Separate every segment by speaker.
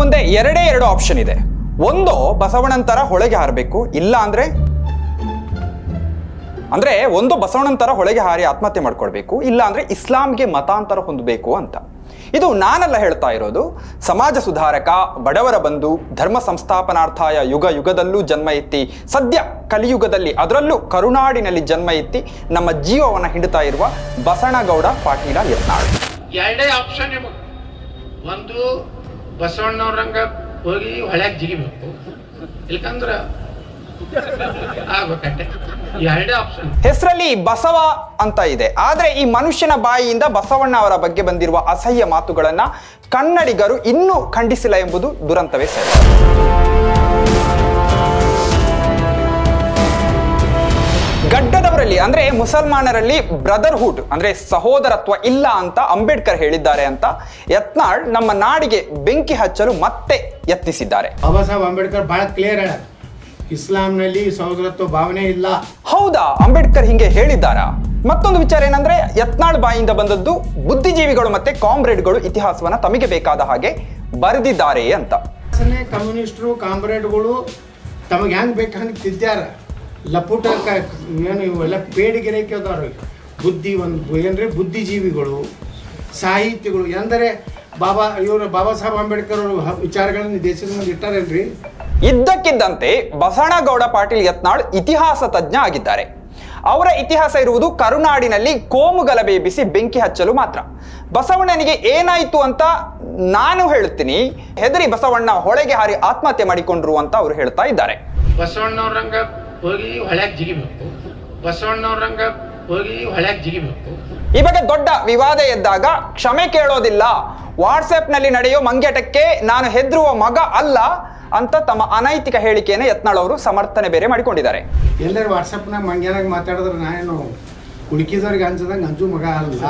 Speaker 1: ಮುಂದೆ ಎರಡೇ ಎರಡು ಆಪ್ಷನ್ ಇದೆ. ಒಂದು ಬಸವಣ್ಣಂತರ ಹೊಳೆಗೆ ಹಾರಬೇಕು, ಇಲ್ಲ ಅಂದ್ರೆ ಅಂದ್ರೆ ಒಂದು ಬಸವಣ್ಣಂತರ ಹೊಳೆಗೆ ಹಾರಿ ಆತ್ಮಹತ್ಯೆ ಮಾಡ್ಕೊಳ್ಬೇಕು, ಇಲ್ಲ ಅಂದ್ರೆ ಇಸ್ಲಾಂಗೆ ಮತಾಂತರ ಹೊಂದಬೇಕು ಅಂತ. ಇದು ನಾನಲ್ಲ ಹೇಳ್ತಾ ಇರೋದು, ಸಮಾಜ ಸುಧಾರಕ, ಬಡವರ ಬಂಧು, ಧರ್ಮ ಸಂಸ್ಥಾಪನಾರ್ಥಾಯ ಯುಗ ಯುಗದಲ್ಲೂ ಜನ್ಮ ಎತ್ತಿ, ಸದ್ಯ ಕಲಿಯುಗದಲ್ಲಿ ಅದರಲ್ಲೂ ಕರುನಾಡಿನಲ್ಲಿ ಜನ್ಮ ಎತ್ತಿ ನಮ್ಮ ಜೀವವನ್ನು ಹಿಡಿತಾ ಇರುವ ಬಸಣಗೌಡ ಪಾಟೀಲ ಯತ್ನಾಳ್.
Speaker 2: ಎರಡೇ ಆಪ್ಷನ್ ಒಂದು ಬಸವಣ್ಣವ್ರಂಗ ಹೋಗಿ ಹೊಳ್ಯಾಗ ಜಿಗಿಬೇಕು. ಇಲ್ಕಂದ್ರ
Speaker 1: ಹೆಸರಲ್ಲಿ ಬಸವ ಅಂತ ಇದೆ. ಆದ್ರೆ ಈ ಮನುಷ್ಯನ ಬಾಯಿಯಿಂದ ಬಸವಣ್ಣ ಅವರ ಬಗ್ಗೆ ಬಂದಿರುವ ಅಸಹ್ಯ ಮಾತುಗಳನ್ನ ಕನ್ನಡಿಗರು ಇನ್ನೂ ಖಂಡಿಸಿಲ್ಲ ಎಂಬುದು ದುರಂತವೇ ಸರಿ. ಅಂದ್ರೆ ಮುಸಲ್ಮಾನರಲ್ಲಿ ಬ್ರದರ್ಹುಡ್ ಅಂದ್ರೆ ಸಹೋದರತ್ವ ಇಲ್ಲ ಅಂತ ಅಂಬೇಡ್ಕರ್ ಹೇಳಿದ್ದಾರೆ ಅಂತ ಯತ್ನಾಳ್ ನಮ್ಮ ನಾಡಿಗೆ ಬೆಂಕಿ ಹಚ್ಚಲು ಮತ್ತೆ ಯತ್ನಿಸಿದ್ದಾರೆ.
Speaker 3: ಬಾಬಾ ಸಾಹೇಬ್ ಅಂಬೇಡ್ಕರ್ ಬಹಳ ಕ್ಲಿಯರ್ ಹೇಳ ಇಸ್ಲಾಂನಲ್ಲಿ ಸಹೋದರತ್ವ ಭಾವನೆ ಇಲ್ಲ.
Speaker 1: ಹೌದಾ? ಅಂಬೇಡ್ಕರ್ ಹಿಂಗೆ ಹೇಳಿದ್ದಾರಾ? ಮತ್ತೊಂದು ವಿಚಾರ ಏನಂದ್ರೆ ಯತ್ನಾಳ್ ಬಾಯಿಂದ ಬಂದದ್ದು ಬುದ್ಧಿಜೀವಿಗಳು ಮತ್ತೆ ಕಾಮ್ರೇಡ್ಗಳು ಇತಿಹಾಸವನ್ನ ತಮಗೆ ಬೇಕಾದ ಹಾಗೆ ಬರೆದಿದ್ದಾರೆ ಅಂತ.
Speaker 3: ಕಮ್ಯುನಿಸ್ಟರು ಕಾಮ್ರೇಡ್ಗಳು ತಮಗೆ ಹೆಂಗ್ ಬೇಕು ಹಂಗೆ ತಿದ್ದ್ಯಾರ? ಲಪುಟ ಕ- ಏನು ಇವೆಲ್ಲ ಪೇಡಿಗೆರೆಕೆ ಅದಾರ ಬುದ್ಧಿ ಒಂದು ಏನರೆ? ಬುದ್ಧಿಜೀವಿಗಳು ಸಾಹಿತಿಗಳು ಎಂದರೆ ಬಾಬಾ ಇವರು ಬಾಬಾ ಸಾಹೇಬ್ ಅಂಬೇಡ್ಕರ್ ಅವರು ವಿಚಾರಗಳನ್ನು ದೇಶದ ಮುಂದೆ ಇಟ್ಟಾರಲ್ರಿ
Speaker 1: ಇದ್ದಕ್ಕಿದ್ದಂತೆ ಬಸವನಗೌಡ ಪಾಟೀಲ್ ಯತ್ನಾಳ್ ಇತಿಹಾಸ ತಜ್ಞ ಆಗಿದ್ದಾರೆ. ಅವರ ಇತಿಹಾಸ ಇರುವುದು ಕರುನಾಡಿನಲ್ಲಿ ಕೋಮು ಗಲಭೆ ಬಿಸಿ ಬೆಂಕಿ ಹಚ್ಚಲು ಮಾತ್ರ. ಬಸವಣ್ಣನಿಗೆ ಏನಾಯಿತು ಅಂತ ನಾನು ಹೇಳುತ್ತೀನಿ ಹೆದರಿ ಬಸವಣ್ಣ ಹೊಳೆಗೆ ಹಾರಿ ಆತ್ಮಹತ್ಯೆ ಮಾಡಿಕೊಂಡ್ರು ಅಂತ ಅವರು ಹೇಳ್ತಾ ಇದ್ದಾರೆ.
Speaker 2: ಬಸವಣ್ಣವ್ರಂಗ ಹೋಗಿ ಹೊಳ್ಯಾಗ ಜಿಗಿಬೇಕು. ಬಸವಣ್ಣವ್ರಂಗ ಹೋಗಿ ಹೊಳ್ಯಾಗ ಜಿಗಿಬೇಕು.
Speaker 1: ಈ ಬಗ್ಗೆ ದೊಡ್ಡ ವಿವಾದ ಎದ್ದಾಗ ಕ್ಷಮೆ ಕೇಳೋದಿಲ್ಲ. ವಾಟ್ಸ್ಆ್ಯಪ್ನಲ್ಲಿ ನಡೆಯೋ ಮಂಗ್ಯಟಕ್ಕೆ ನಾನು ಹೆದರುವ ಮಗ ಅಲ್ಲ ಅಂತ ತಮ್ಮ ಅನೈತಿಕ ಹೇಳಿಕೆಯನ್ನು ಯತ್ನಾಳ್ ಅವರು ಸಮರ್ಥನೆ ಬೇರೆ ಮಾಡಿಕೊಂಡಿದ್ದಾರೆ.
Speaker 3: ಎಲ್ಲರೂ ವಾಟ್ಸಪ್ನಾಗ ಮಂಗ್ಯಾನಾಗ ಮಾತಾಡಿದ್ರೆ ನಾನೇನು ಹುಡುಕಿದವ್ರಿಗೆ ಅನ್ಸದಂಗೆ ಅಂಜು ಮಗ ಅಲ್ಲ.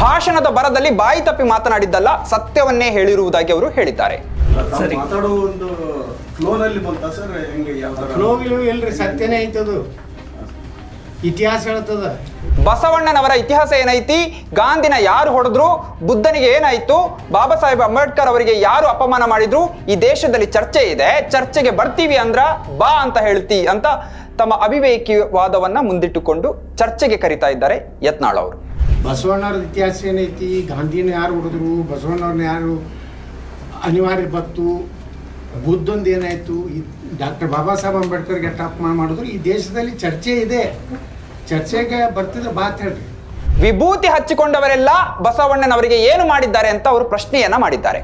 Speaker 1: ಭಾಷಣದ ಬರದಲ್ಲಿ ಬಾಯಿ ತಪ್ಪಿ ಮಾತನಾಡಿದ್ದಲ್ಲ ಸತ್ಯವನ್ನೇ ಹೇಳಿರುವುದಾಗಿ ಅವರು ಹೇಳಿದ್ದಾರೆ.
Speaker 4: ತಾವು ಮಾತಾಡೋ ಒಂದು ಫ್ಲೋನಲ್ಲಿ ಬಂತ ಸರ್ ಹೆಂಗೆ ಯಾವ?
Speaker 3: ಫ್ಲೋ ಗಿಲೋ ಇಲ್ರಿ ಸತ್ಯನೇ ಐತದು. ಇತಿಹಾಸ ಹೇಳ್ತದ.
Speaker 1: ಬಸವಣ್ಣನವರ ಇತಿಹಾಸ ಏನೈತಿ? ಗಾಂಧಿನ ಯಾರು ಹೊಡೆದ್ರು? ಬುದ್ಧನಿಗೆ ಏನಾಯ್ತು? ಬಾಬಾ ಸಾಹೇಬ್ ಅಂಬೇಡ್ಕರ್ ಅವರಿಗೆ ಯಾರು ಅಪಮಾನ ಮಾಡಿದ್ರು? ಈ ದೇಶದಲ್ಲಿ ಚರ್ಚೆ ಇದೆ. ಚರ್ಚೆಗೆ ಬರ್ತೀವಿ ಅಂದ್ರ ಬಾ ಅಂತ ಹೇಳ್ತಿ ಅಂತ ತಮ್ಮ ಅವಿವೇಕಿ ವಾದವನ್ನ ಮುಂದಿಟ್ಟುಕೊಂಡು ಚರ್ಚೆಗೆ ಕರಿತಾ ಇದ್ದಾರೆ ಯತ್ನಾಳ್ ಅವರು.
Speaker 3: ಬಸವಣ್ಣವ್ರ ಇತಿಹಾಸ ಏನೈತಿ? ಗಾಂಧಿನ ಯಾರು ಹೊಡೆದ್ರು? ಬಸವಣ್ಣವ್ರನ್ನ ಯಾರು ಅನಿವಾರ್ಯ ಬತ್ತು ಬುದ್ಧೊಂದು ಏನಾಯಿತು? ಈ ಡಾಕ್ಟರ್ ಬಾಬಾ ಸಾಹೇಬ್ ಅಂಬೇಡ್ಕರ್ಗೆ ಟಾಪ್ ಮಾಡಿದ್ರು. ಈ ದೇಶದಲ್ಲಿ ಚರ್ಚೆ ಇದೆ. ಚರ್ಚೆಗೆ ಬರ್ತಿದ್ರೆ ಬಾತ್ ಹೇಳ್ರಿ.
Speaker 1: ವಿಭೂತಿ ಹಚ್ಚಿಕೊಂಡವರೆಲ್ಲ ಬಸವಣ್ಣನವರಿಗೆ ಏನು ಮಾಡಿದ್ದಾರೆ ಅಂತ ಅವರು ಪ್ರಶ್ನೆಯನ್ನ ಮಾಡಿದ್ದಾರೆ.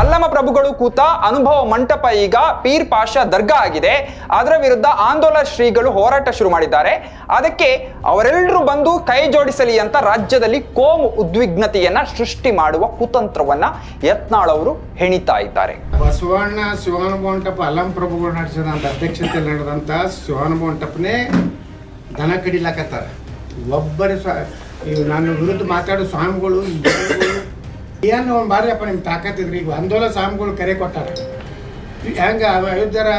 Speaker 1: ಅಲ್ಲಮ ಪ್ರಭುಗಳು ಕೂತ ಅನುಭವ ಮಂಟಪ ಈಗ ಪೀರ್ ಪಾಷ ದರ್ಗಾ ಆಗಿದೆ. ಅದರ ವಿರುದ್ಧ ಆಂದೋಲನ ಶ್ರೀಗಳು ಹೋರಾಟ ಶುರು ಮಾಡಿದ್ದಾರೆ. ಅದಕ್ಕೆ ಅವರೆಲ್ಲರೂ ಬಂದು ಕೈ ಜೋಡಿಸಲಿ ಅಂತ ರಾಜ್ಯದಲ್ಲಿ ಕೋಮು ಉದ್ವಿಗ್ನತೆಯನ್ನ ಸೃಷ್ಟಿ ಮಾಡುವ ಕುತಂತ್ರವನ್ನ ಯತ್ನಾಳ್ ಅವರು ಹೆಣಿತಾ ಇದ್ದಾರೆ.
Speaker 3: ಬಸವಣ್ಣ ಶಿವಾನುಭವ ಮಂಟಪ ಅಲ್ಲಮ ಪ್ರಭುಗಳು ನಡೆಸಿದ ಅಧ್ಯಕ್ಷತೆಯಲ್ಲಿ ನಡೆದಂತ ಶಿವಾನುಭವ ಮಂಟಪನೇ ದನ ಕಡಿಲಾಕತ್ತಾರ. ಒಬ್ಬರ ಸ್ವ ಈಗ ವಿರುದ್ಧ ಮಾತಾಡೋ ಸ್ವಾಮಿಗಳು ಏನು ಒಂದು ಬಾರ್ಯಪ್ಪ ನಿಮ್ಗೆ ತಾಕತ್ತಿದ್ರಿ? ಈಗ ಆಂದೋಲನ ಸ್ವಾಮಿಗಳು ಕರೆ ಕೊಟ್ಟಾರ. ಹೆಂಗ ಅಯೋಧ್ಯರ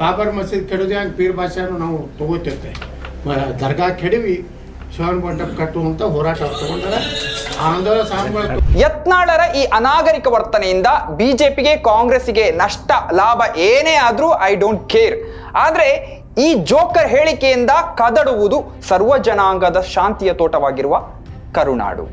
Speaker 3: ಬಾಬರ್ ಮಸೀದ್ ಕೆಡೋದು ಹೆಂಗೆ ಪೀರ್ ಭಾಷೆನೂ ನಾವು ತಗೋತಿರ್ತೆ. ದರ್ಗಾ ಕೆಡವಿ ಕಟ್ಟುವಂತ ಹೋರಾಟ
Speaker 1: ಯತ್ನಾಳರ ಈ ಅನಾಗರಿಕ ವರ್ತನೆಯಿಂದ ಬಿಜೆಪಿಗೆ ಕಾಂಗ್ರೆಸ್ಗೆ ನಷ್ಟ, ಲಾಭ ಏನೇ ಆದ್ರೂ ಐ ಡೋಂಟ್ ಕೇರ್ ಆದ್ರೆ ಈ ಜೋಕರ್ ಹೇಳಿಕೆಯಿಂದ ಕದಡುವುದು ಸರ್ವ ಜನಾಂಗದ ಶಾಂತಿಯ ತೋಟವಾಗಿರುವ ಕರುನಾಡು.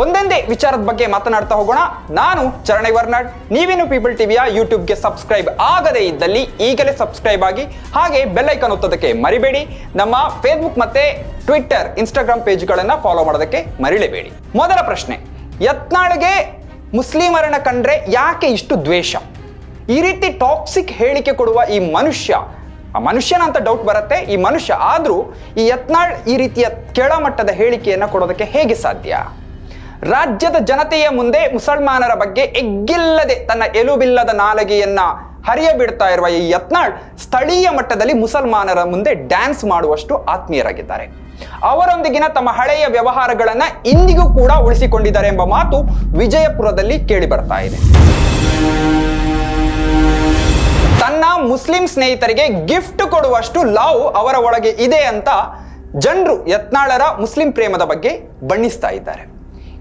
Speaker 1: ಒಂದೊಂದೇ ವಿಚಾರದ ಬಗ್ಗೆ ಮಾತನಾಡ್ತಾ ಹೋಗೋಣ. ನಾನು ಚರಣೈ ವರ್ನಾಡ್. ನೀವೇನು ಪೀಪಲ್ ಟಿವಿಯ ಯೂಟ್ಯೂಬ್ಗೆ ಸಬ್ಸ್ಕ್ರೈಬ್ ಆಗದೇ ಇದ್ದಲ್ಲಿ ಈಗಲೇ ಸಬ್ಸ್ಕ್ರೈಬ್ ಆಗಿ ಹಾಗೆ ಬೆಲ್ಲೈಕನ್ ಒತ್ತೋದಕ್ಕೆ ಮರಿಬೇಡಿ. ನಮ್ಮ ಫೇಸ್ಬುಕ್ ಮತ್ತೆ ಟ್ವಿಟ್ಟರ್ ಇನ್ಸ್ಟಾಗ್ರಾಮ್ ಪೇಜ್ಗಳನ್ನು ಫಾಲೋ ಮಾಡೋದಕ್ಕೆ ಮರಿಲೇಬೇಡಿ. ಮೊದಲ ಪ್ರಶ್ನೆ, ಯತ್ನಾಳ್ಗೆ ಮುಸ್ಲಿಮರನ್ನ ಕಂಡ್ರೆ ಯಾಕೆ ಇಷ್ಟು ದ್ವೇಷ? ಈ ರೀತಿ ಟಾಕ್ಸಿಕ್ ಹೇಳಿಕೆ ಕೊಡುವ ಈ ಮನುಷ್ಯ, ಆ ಮನುಷ್ಯನ ಅಂತ ಡೌಟ್ ಬರುತ್ತೆ, ಈ ಮನುಷ್ಯ ಆದರೂ ಈ ಯತ್ನಾಳ್ ಈ ರೀತಿಯ ಕೆಳಮಟ್ಟದ ಹೇಳಿಕೆಯನ್ನು ಕೊಡೋದಕ್ಕೆ ಹೇಗೆ ಸಾಧ್ಯ? ರಾಜ್ಯದ ಜನತೆಯ ಮುಂದೆ ಮುಸಲ್ಮಾನರ ಬಗ್ಗೆ ಎಗ್ಗಿಲ್ಲದೆ ತನ್ನ ಎಲುಬಿಲ್ಲದ ನಾಲಗೆಯನ್ನ ಹರಿಯಬಿಡ್ತಾ ಇರುವ ಈ ಯತ್ನಾಳ್ ಸ್ಥಳೀಯ ಮಟ್ಟದಲ್ಲಿ ಮುಸಲ್ಮಾನರ ಮುಂದೆ ಡ್ಯಾನ್ಸ್ ಮಾಡುವಷ್ಟು ಆತ್ಮೀಯರಾಗಿದ್ದಾರೆ. ಅವರೊಂದಿಗಿನ ತಮ್ಮ ಹಳೆಯ ವ್ಯವಹಾರಗಳನ್ನ ಇಂದಿಗೂ ಕೂಡ ಉಳಿಸಿಕೊಂಡಿದ್ದಾರೆ ಎಂಬ ಮಾತು ವಿಜಯಪುರದಲ್ಲಿ ಕೇಳಿ ಬರ್ತಾ ಇದೆ. ತನ್ನ ಮುಸ್ಲಿಂ ಸ್ನೇಹಿತರಿಗೆ ಗಿಫ್ಟ್ ಕೊಡುವಷ್ಟು ಲವ್ ಅವರ ಒಳಗೆ ಇದೆ ಅಂತ ಜನರು ಯತ್ನಾಳರ ಮುಸ್ಲಿಂ ಪ್ರೇಮದ ಬಗ್ಗೆ ಬಣ್ಣಿಸ್ತಾ ಇದ್ದಾರೆ.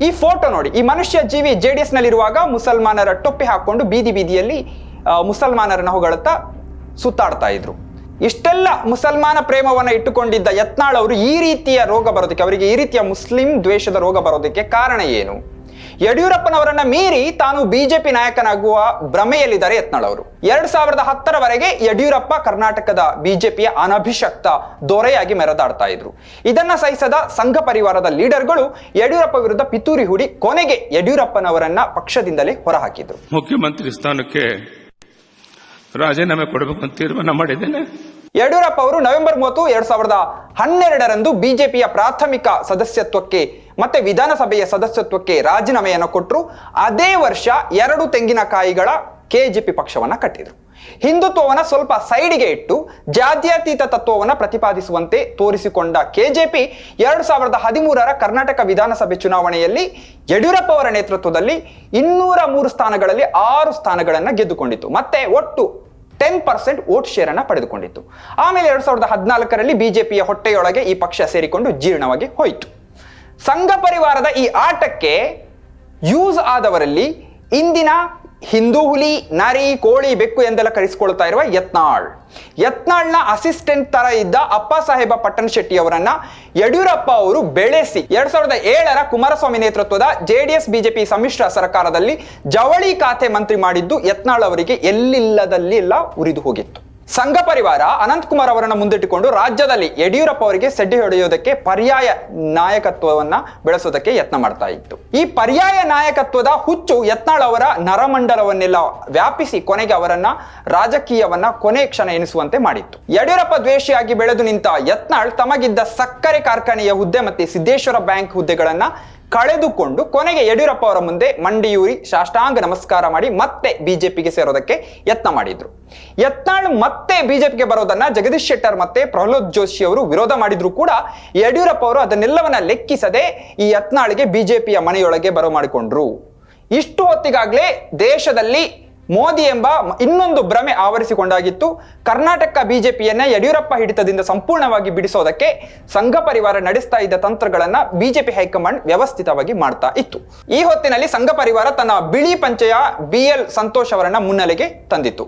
Speaker 1: ಈ ಫೋಟೋ ನೋಡಿ, ಈ ಮನುಷ್ಯ ಜೀವಿ ಜೆ ಡಿ ನಲ್ಲಿರುವಾಗ ಮುಸಲ್ಮಾನರ ಟೊಪ್ಪಿ ಹಾಕೊಂಡು ಬೀದಿ ಬೀದಿಯಲ್ಲಿ ಮುಸಲ್ಮಾನರನ್ನ ಹೊಗಳುತ್ತಾ ಸುತ್ತಾಡ್ತಾ ಇದ್ರು. ಇಷ್ಟೆಲ್ಲ ಮುಸಲ್ಮಾನ ಪ್ರೇಮವನ್ನ ಇಟ್ಟುಕೊಂಡಿದ್ದ ಯತ್ನಾಳ್ ಅವರು ಈ ರೀತಿಯ ರೋಗ ಬರೋದಕ್ಕೆ, ಅವರಿಗೆ ಈ ರೀತಿಯ ಮುಸ್ಲಿಂ ದ್ವೇಷದ ರೋಗ ಬರೋದಕ್ಕೆ ಕಾರಣ ಏನು? ಯಡಿಯೂರಪ್ಪನವರನ್ನ ಮೀರಿ ತಾನು ಬಿಜೆಪಿ ನಾಯಕನಾಗುವ ಭ್ರಮೆಯಲ್ಲಿದ್ದಾರೆ ಯತ್ನಾಳ್ ಅವರು. ಎರಡ್ ಸಾವಿರದ ಹತ್ತರವರೆಗೆ ಯಡಿಯೂರಪ್ಪ ಕರ್ನಾಟಕದ ಬಿಜೆಪಿಯ ಅನಭಿಷಕ್ತ ದೊರೆಯಾಗಿ ಮೆರೆದಾಡ್ತಾ ಇದ್ರು. ಇದನ್ನ ಸಹಿಸದ ಸಂಘ ಪರಿವಾರದ ಲೀಡರ್ಗಳು ಯಡಿಯೂರಪ್ಪ ವಿರುದ್ಧ ಪಿತೂರಿ ಹೂಡಿ ಕೊನೆಗೆ ಯಡಿಯೂರಪ್ಪನವರನ್ನ ಪಕ್ಷದಿಂದಲೇ ಹೊರಹಾಕಿದ್ರು.
Speaker 5: ಮುಖ್ಯಮಂತ್ರಿ ಸ್ಥಾನಕ್ಕೆ ರಾಜೀನಾಮೆ ಕೊಡಬೇಕು ಅಂತ ತೀರ್ಮಾನ ಮಾಡಿದ್ದೇನೆ.
Speaker 1: ಯಡಿಯೂರಪ್ಪ ಅವರು ನವೆಂಬರ್ ಮೂವತ್ತು ಎರಡ್ ಸಾವಿರದ ಹನ್ನೆರಡರಂದು ಬಿಜೆಪಿಯ ಪ್ರಾಥಮಿಕ ಸದಸ್ಯತ್ವಕ್ಕೆ ಮತ್ತೆ ವಿಧಾನಸಭೆಯ ಸದಸ್ಯತ್ವಕ್ಕೆ ರಾಜೀನಾಮೆಯನ್ನು ಕೊಟ್ಟರು ಅದೇ ವರ್ಷ ಎರಡು ತೆಂಗಿನಕಾಯಿಗಳ ಕೆಜೆಪಿ ಪಕ್ಷವನ್ನ ಕಟ್ಟಿದರು. ಹಿಂದುತ್ವವನ್ನ ಸ್ವಲ್ಪ ಸೈಡಿಗೆ ಇಟ್ಟು ಜಾತ್ಯತೀತ ತತ್ವವನ್ನ ಪ್ರತಿಪಾದಿಸುವಂತೆ ತೋರಿಸಿಕೊಂಡ ಕೆಜೆಪಿ ಎರಡು ಸಾವಿರದ ಹದಿಮೂರರ ಕರ್ನಾಟಕ ವಿಧಾನಸಭೆ ಚುನಾವಣೆಯಲ್ಲಿ ಯಡಿಯೂರಪ್ಪ ಅವರ ನೇತೃತ್ವದಲ್ಲಿ ಇನ್ನೂರ ಮೂರು ಸ್ಥಾನಗಳಲ್ಲಿ ಆರು ಸ್ಥಾನಗಳನ್ನು ಗೆದ್ದುಕೊಂಡಿತು ಮತ್ತೆ ಒಟ್ಟು ಟೆನ್ ಪರ್ಸೆಂಟ್ ವೋಟ್ ಶೇರ್ ಅನ್ನ ಪಡೆದುಕೊಂಡಿತ್ತು. ಆಮೇಲೆ ಎರಡ್ ಸಾವಿರದ ಹದಿನಾಲ್ಕರಲ್ಲಿ ಬಿಜೆಪಿಯ ಹೊಟ್ಟೆಯೊಳಗೆ ಈ ಪಕ್ಷ ಸೇರಿಕೊಂಡು ಜೀರ್ಣವಾಗಿ ಹೋಯಿತು. ಸಂಘ ಪರಿವಾರದ ಈ ಆಟಕ್ಕೆ ಯೂಸ್ ಆದವರಲ್ಲಿ ಇಂದಿನ ಹಿಂದೂ ಹುಲಿ, ನರಿ, ಕೋಳಿ, ಬೆಕ್ಕು ಎಂದೆಲ್ಲ ಕರೆಸಿಕೊಳ್ತಾ ಇರುವ ಯತ್ನಾಳ್. ಯತ್ನಾಳ್ನ ಅಸಿಸ್ಟೆಂಟ್ ತರ ಇದ್ದ ಅಪ್ಪ ಸಾಹೇಬ ಪಟ್ಟಣ ಶೆಟ್ಟಿ ಅವರನ್ನ ಯಡಿಯೂರಪ್ಪ ಅವರು ಬೆಳೆಸಿ ಎರಡ್ ಸಾವಿರದ ಏಳರ ಕುಮಾರಸ್ವಾಮಿ ನೇತೃತ್ವದ ಜೆಡಿಎಸ್, ಬಿಜೆಪಿ ಸಮ್ಮಿಶ್ರ ಸರ್ಕಾರದಲ್ಲಿ ಜವಳಿ ಖಾತೆ ಮಂತ್ರಿ ಮಾಡಿದ್ದು ಯತ್ನಾಳ್ ಅವರಿಗೆ ಎಲ್ಲಿಲ್ಲದಲ್ಲಿ ಎಲ್ಲ ಉರಿದು ಹೋಗಿತ್ತು. ಸಂಘ ಪರಿವಾರ ಅನಂತಕುಮಾರ್ ಅವರನ್ನು ಮುಂದಿಟ್ಟುಕೊಂಡು ರಾಜ್ಯದಲ್ಲಿ ಯಡಿಯೂರಪ್ಪ ಅವರಿಗೆ ಸೆಡ್ಡಿ ಹೊಡೆಯೋದಕ್ಕೆ ಪರ್ಯಾಯ ನಾಯಕತ್ವವನ್ನ ಬೆಳೆಸೋದಕ್ಕೆ ಯತ್ನ ಮಾಡ್ತಾ ಇತ್ತು. ಈ ಪರ್ಯಾಯ ನಾಯಕತ್ವದ ಹುಚ್ಚು ಯತ್ನಾಳ್ ಅವರ ನರಮಂಡಲವನ್ನೆಲ್ಲ ವ್ಯಾಪಿಸಿ ಕೊನೆಗೆ ಅವರನ್ನ ರಾಜಕೀಯವನ್ನ ಕೊನೆ ಕ್ಷಣ ಎನಿಸುವಂತೆ ಮಾಡಿತ್ತು. ಯಡಿಯೂರಪ್ಪ ದ್ವೇಷಿಯಾಗಿ ಬೆಳೆದು ನಿಂತ ಯತ್ನಾಳ್ ತಮಗಿದ್ದ ಸಕ್ಕರೆ ಕಾರ್ಖಾನೆಯ ಹುದ್ದೆ ಮತ್ತೆ ಸಿದ್ದೇಶ್ವರ ಬ್ಯಾಂಕ್ ಹುದ್ದೆಗಳನ್ನ ಕಳೆದುಕೊಂಡು ಕೊನೆಗೆ ಯಡಿಯೂರಪ್ಪ ಅವರ ಮುಂದೆ ಮಂಡಿಯೂರಿ ಸಾಷ್ಟಾಂಗ ನಮಸ್ಕಾರ ಮಾಡಿ ಮತ್ತೆ ಬಿಜೆಪಿಗೆ ಸೇರೋದಕ್ಕೆ ಯತ್ನ ಮಾಡಿದ್ರು. ಯತ್ನಾಳ್ ಮತ್ತೆ ಬಿಜೆಪಿಗೆ ಬರೋದನ್ನ ಜಗದೀಶ್ ಶೆಟ್ಟರ್ ಮತ್ತೆ ಪ್ರಹ್ಲಾದ್ ಜೋಶಿ ಅವರು ವಿರೋಧ ಮಾಡಿದ್ರು ಕೂಡ ಯಡಿಯೂರಪ್ಪ ಅವರು ಅದನ್ನೆಲ್ಲವನ್ನ ಲೆಕ್ಕಿಸದೆ ಈ ಯತ್ನಾಳ್ಗೆ ಬಿಜೆಪಿಯ ಮನೆಯೊಳಗೆ ಬರೋ ಮಾಡಿಕೊಂಡ್ರು. ಇಷ್ಟು ಹೊತ್ತಿಗಾಗ್ಲೇ ದೇಶದಲ್ಲಿ ಮೋದಿ ಎಂಬ ಇನ್ನೊಂದು ಭ್ರಮೆ ಆವರಿಸಿಕೊಂಡಾಗಿತ್ತು. ಕರ್ನಾಟಕ ಬಿಜೆಪಿಯನ್ನ ಯಡಿಯೂರಪ್ಪ ಹಿಡಿತದಿಂದ ಸಂಪೂರ್ಣವಾಗಿ ಬಿಡಿಸೋದಕ್ಕೆ ಸಂಘ ಪರಿವಾರ ನಡೆಸ್ತಾ ಇದ್ದ ತಂತ್ರಗಳನ್ನ ಬಿಜೆಪಿ ಹೈಕಮಾಂಡ್ ವ್ಯವಸ್ಥಿತವಾಗಿ ಮಾಡ್ತಾ ಇತ್ತು. ಈ ಹೊತ್ತಿನಲ್ಲಿ ಸಂಘ ಪರಿವಾರ ತನ್ನ ಬಿಳಿ ಪಂಚೆಯ ಬಿ ಎಲ್ ಸಂತೋಷ್ ಅವರನ್ನ ಮುನ್ನೆಲೆಗೆ ತಂದಿತ್ತು.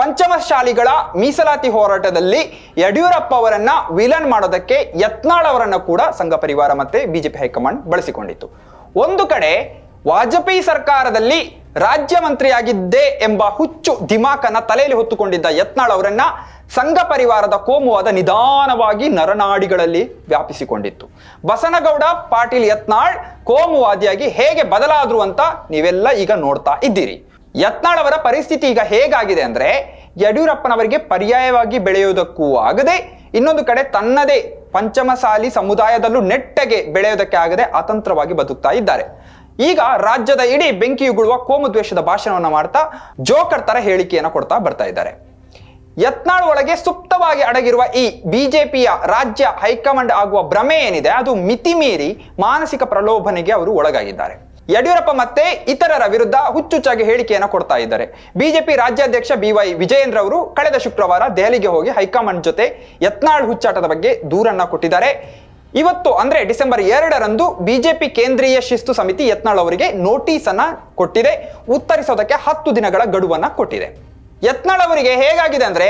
Speaker 1: ಪಂಚಮಶಾಲಿಗಳ ಮೀಸಲಾತಿ ಹೋರಾಟದಲ್ಲಿ ಯಡಿಯೂರಪ್ಪ ಅವರನ್ನ ವಿಲನ್ ಮಾಡೋದಕ್ಕೆ ಯತ್ನಾಳ್ ಅವರನ್ನ ಕೂಡ ಸಂಘ ಪರಿವಾರ ಮತ್ತೆ ಬಿಜೆಪಿ ಹೈಕಮಾಂಡ್ ಬಳಸಿಕೊಂಡಿತ್ತು. ಒಂದು ಕಡೆ ವಾಜಪೇಯಿ ಸರ್ಕಾರದಲ್ಲಿ ರಾಜ್ಯ ಮಂತ್ರಿಯಾಗಿದ್ದೆ ಎಂಬ ಹುಚ್ಚು ದಿಮಾಕನ ತಲೆಯಲ್ಲಿ ಹೊತ್ತುಕೊಂಡಿದ್ದ ಯತ್ನಾಳ್ ಅವರನ್ನ ಸಂಘ ಪರಿವಾರದ ಕೋಮುವಾದ ನಿಧಾನವಾಗಿ ನರನಾಡಿಗಳಲ್ಲಿ ವ್ಯಾಪಿಸಿಕೊಂಡಿತ್ತು. ಬಸನಗೌಡ, ಪಾಟೀಲ್ ಯತ್ನಾಳ್ ಕೋಮುವಾದಿಯಾಗಿ ಹೇಗೆ ಬದಲಾದ್ರು ಅಂತ ನೀವೆಲ್ಲ ಈಗ ನೋಡ್ತಾ ಇದ್ದೀರಿ. ಯತ್ನಾಳ್ ಅವರ ಪರಿಸ್ಥಿತಿ ಈಗ ಹೇಗಾಗಿದೆ ಅಂದ್ರೆ ಯಡಿಯೂರಪ್ಪನವರಿಗೆ ಪರ್ಯಾಯವಾಗಿ ಬೆಳೆಯುವುದಕ್ಕೂ ಆಗದೆ ಇನ್ನೊಂದು ಕಡೆ ತನ್ನದೇ ಪಂಚಮಸಾಲಿ ಸಮುದಾಯದಲ್ಲೂ ನೆಟ್ಟಗೆ ಬೆಳೆಯೋದಕ್ಕೆ ಆಗದೆ ಅತಂತ್ರವಾಗಿ ಬದುಕ್ತಾ ಇದ್ದಾರೆ. ಈಗ ರಾಜ್ಯದ ಇಡೀ ಬೆಂಕಿಯುಗುಳುವ ಕೋಮು ದ್ವೇಷದ ಭಾಷಣವನ್ನ ಮಾಡ್ತಾ ಜೋಕರ್ ತರ ಹೇಳಿಕೆಯನ್ನು ಕೊಡ್ತಾ ಬರ್ತಾ ಇದ್ದಾರೆ. ಯತ್ನಾಳ್ ಒಳಗೆ ಸುಪ್ತವಾಗಿ ಅಡಗಿರುವ ಈ ಬಿಜೆಪಿಯ ರಾಜ್ಯ ಹೈಕಮಾಂಡ್ ಆಗುವ ಭ್ರಮೆ ಏನಿದೆ, ಅದು ಮಿತಿ ಮೀರಿ ಮಾನಸಿಕ ಪ್ರಲೋಭನೆಗೆ ಅವರು ಒಳಗಾಗಿದ್ದಾರೆ. ಯಡಿಯೂರಪ್ಪ ಮತ್ತೆ ಇತರರ ವಿರುದ್ಧ ಹುಚ್ಚುಚ್ಚಾಗಿ ಹೇಳಿಕೆಯನ್ನು ಕೊಡ್ತಾ ಇದ್ದಾರೆ. ಬಿಜೆಪಿ ರಾಜ್ಯಾಧ್ಯಕ್ಷ ಬಿ ವೈ ವಿಜಯೇಂದ್ರ ಅವರು ಕಳೆದ ಶುಕ್ರವಾರ ದೆಹಲಿಗೆ ಹೋಗಿ ಹೈಕಮಾಂಡ್ ಜೊತೆ ಯತ್ನಾಳ್ ಹುಚ್ಚಾಟದ ಬಗ್ಗೆ ದೂರನ್ನ ಕೊಟ್ಟಿದ್ದಾರೆ. ಇವತ್ತು ಅಂದ್ರೆ ಡಿಸೆಂಬರ್ ಎರಡರಂದು ಬಿಜೆಪಿ ಕೇಂದ್ರೀಯ ಶಿಸ್ತು ಸಮಿತಿ ಯತ್ನಾಳ್ ಅವರಿಗೆ ನೋಟಿಸ್ ಅನ್ನ ಕೊಟ್ಟಿದೆ. ಉತ್ತರಿಸೋದಕ್ಕೆ ಹತ್ತು ದಿನಗಳ ಗಡುವನ್ನ ಕೊಟ್ಟಿದೆ. ಯತ್ನಾಳ್ ಅವರಿಗೆ ಹೇಗಾಗಿದೆ ಅಂದ್ರೆ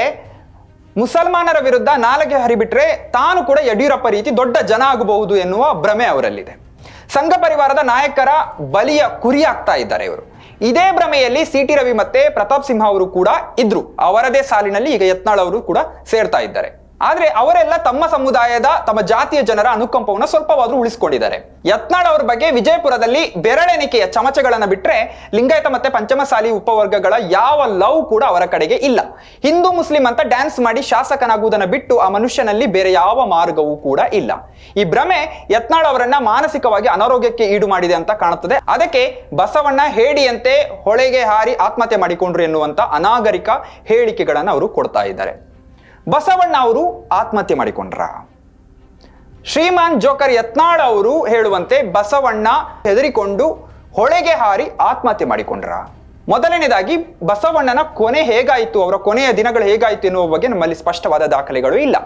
Speaker 1: ಮುಸಲ್ಮಾನರ ವಿರುದ್ಧ ನಾಲಗೆ ಹರಿಬಿಟ್ರೆ ತಾನು ಕೂಡ ಯಡಿಯೂರಪ್ಪ ರೀತಿ ದೊಡ್ಡ ಜನ ಆಗಬಹುದು ಎನ್ನುವ ಭ್ರಮೆ ಅವರಲ್ಲಿದೆ. ಸಂಘ ಪರಿವಾರದ ನಾಯಕರ ಬಲಿಯ ಕುರಿಯಾಗ್ತಾ ಇದ್ದಾರೆ ಇವರು. ಇದೇ ಭ್ರಮೆಯಲ್ಲಿ ಸಿ ಟಿ ರವಿ ಮತ್ತೆ ಪ್ರತಾಪ್ ಸಿಂಹ ಅವರು ಕೂಡ ಇದ್ರು. ಅವರದೇ ಸಾಲಿನಲ್ಲಿ ಈಗ ಯತ್ನಾಳ್ ಅವರು ಕೂಡ ಸೇರ್ತಾ ಇದ್ದಾರೆ. ಆದ್ರೆ ಅವರೆಲ್ಲ ತಮ್ಮ ಸಮುದಾಯದ, ತಮ್ಮ ಜಾತಿಯ ಜನರ ಅನುಕಂಪವನ್ನ ಸ್ವಲ್ಪವಾದ್ರೂ ಉಳಿಸಿಕೊಂಡಿದ್ದಾರೆ. ಯತ್ನಾಳ್ ಅವರ ಬಗ್ಗೆ ವಿಜಯಪುರದಲ್ಲಿ ಬೆರಳೆಣಿಕೆಯ ಚಮಚಗಳನ್ನ ಬಿಟ್ರೆ ಲಿಂಗಾಯತ ಮತ್ತೆ ಪಂಚಮಸಾಲಿ ಉಪವರ್ಗಗಳ ಯಾವ ಲವ್ ಕೂಡ ಅವರ ಕಡೆಗೆ ಇಲ್ಲ. ಹಿಂದೂ ಮುಸ್ಲಿಂ ಅಂತ ಡ್ಯಾನ್ಸ್ ಮಾಡಿ ಶಾಸಕನಾಗುವುದನ್ನು ಬಿಟ್ಟು ಆ ಮನುಷ್ಯನಲ್ಲಿ ಬೇರೆ ಯಾವ ಮಾರ್ಗವೂ ಕೂಡ ಇಲ್ಲ. ಈ ಭ್ರಮೆ ಯತ್ನಾಳ್ ಅವರನ್ನ ಮಾನಸಿಕವಾಗಿ ಅನಾರೋಗ್ಯಕ್ಕೆ ಈಡು ಮಾಡಿದೆ ಅಂತ ಕಾಣುತ್ತದೆ. ಅದಕ್ಕೆ ಬಸವಣ್ಣ ಹೇಡಿಯಂತೆ ಹೊಳೆಗೆ ಹಾರಿ ಆತ್ಮಹತ್ಯೆ ಮಾಡಿಕೊಂಡ್ರು ಎನ್ನುವಂತ ಅನಾಗರಿಕ ಹೇಳಿಕೆಗಳನ್ನ ಅವರು ಕೊಡ್ತಾ ಇದ್ದಾರೆ. ಬಸವಣ್ಣ ಅವರು ಆತ್ಮಹತ್ಯೆ ಮಾಡಿಕೊಂಡ್ರ. ಶ್ರೀಮಾನ್ ಜೋಕರ್ ಯತ್ನಾಳ್ ಅವರು ಹೇಳುವಂತೆ ಬಸವಣ್ಣ ಹೆದರಿಕೊಂಡು ಹೊಳೆಗೆ ಹಾರಿ ಆತ್ಮಹತ್ಯೆ ಮಾಡಿಕೊಂಡ್ರ. ಮೊದಲನೇದಾಗಿ ಬಸವಣ್ಣನ ಕೊನೆ ಹೇಗಾಯಿತು, ಅವರ ಕೊನೆಯ ದಿನಗಳು ಹೇಗಾಯಿತು ಎನ್ನುವ ಬಗ್ಗೆ ನಮ್ಮಲ್ಲಿ ಸ್ಪಷ್ಟವಾದ ದಾಖಲೆಗಳು ಇಲ್ಲ.